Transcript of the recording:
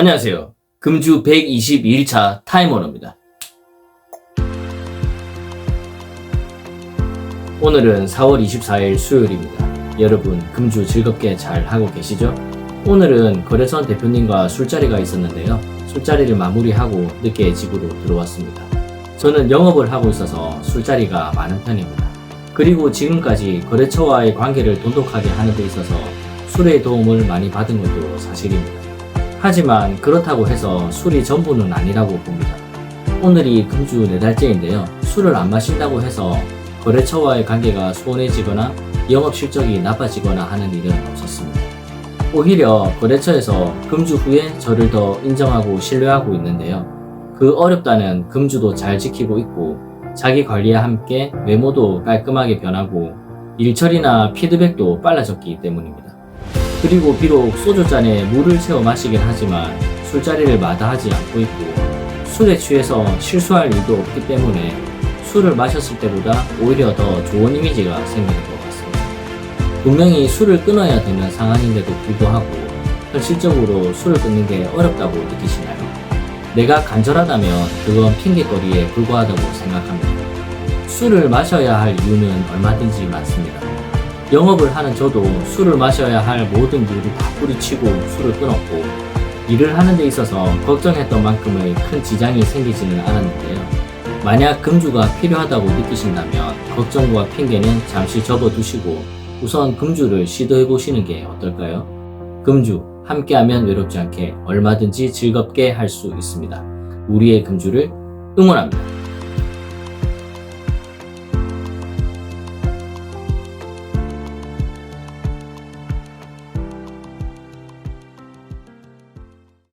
안녕하세요. 금주 122일차 타임머너입니다. 오늘은 4월 24일 수요일입니다. 여러분, 금주 즐겁게 잘 하고 계시죠? 오늘은 거래선 대표님과 술자리가 있었는데요. 술자리를 마무리하고 늦게 집으로 들어왔습니다. 저는 영업을 하고 있어서 술자리가 많은 편입니다. 그리고 지금까지 거래처와의 관계를 돈독하게 하는 데 있어서 술의 도움을 많이 받은 것도 사실입니다. 하지만 그렇다고 해서 술이 전부는 아니라고 봅니다. 오늘이 금주 네 달째인데요. 술을 안 마신다고 해서 거래처와의 관계가 소원해지거나 영업 실적이 나빠지거나 하는 일은 없었습니다. 오히려 거래처에서 금주 후에 저를 더 인정하고 신뢰하고 있는데요. 그 어렵다는 금주도 잘 지키고 있고 자기 관리와 함께 외모도 깔끔하게 변하고 일처리나 피드백도 빨라졌기 때문입니다. 그리고 비록 소주잔에 물을 채워 마시긴 하지만 술자리를 마다하지 않고 있고 술에 취해서 실수할 일도 없기 때문에 술을 마셨을 때보다 오히려 더 좋은 이미지가 생기는 것 같습니다. 분명히 술을 끊어야 되는 상황인데도 불구하고 현실적으로 술을 끊는 게 어렵다고 느끼시나요? 내가 간절하다면 그건 핑계거리에 불과하다고 생각합니다. 술을 마셔야 할 이유는 얼마든지 많습니다. 영업을 하는 저도 술을 마셔야 할 모든 이유를 다 뿌리치고 술을 끊었고 일을 하는 데 있어서 걱정했던 만큼의 큰 지장이 생기지는 않았는데요. 만약 금주가 필요하다고 느끼신다면 걱정과 핑계는 잠시 접어두시고 우선 금주를 시도해 보시는 게 어떨까요? 금주 함께하면 외롭지 않게 얼마든지 즐겁게 할 수 있습니다. 우리의 금주를 응원합니다.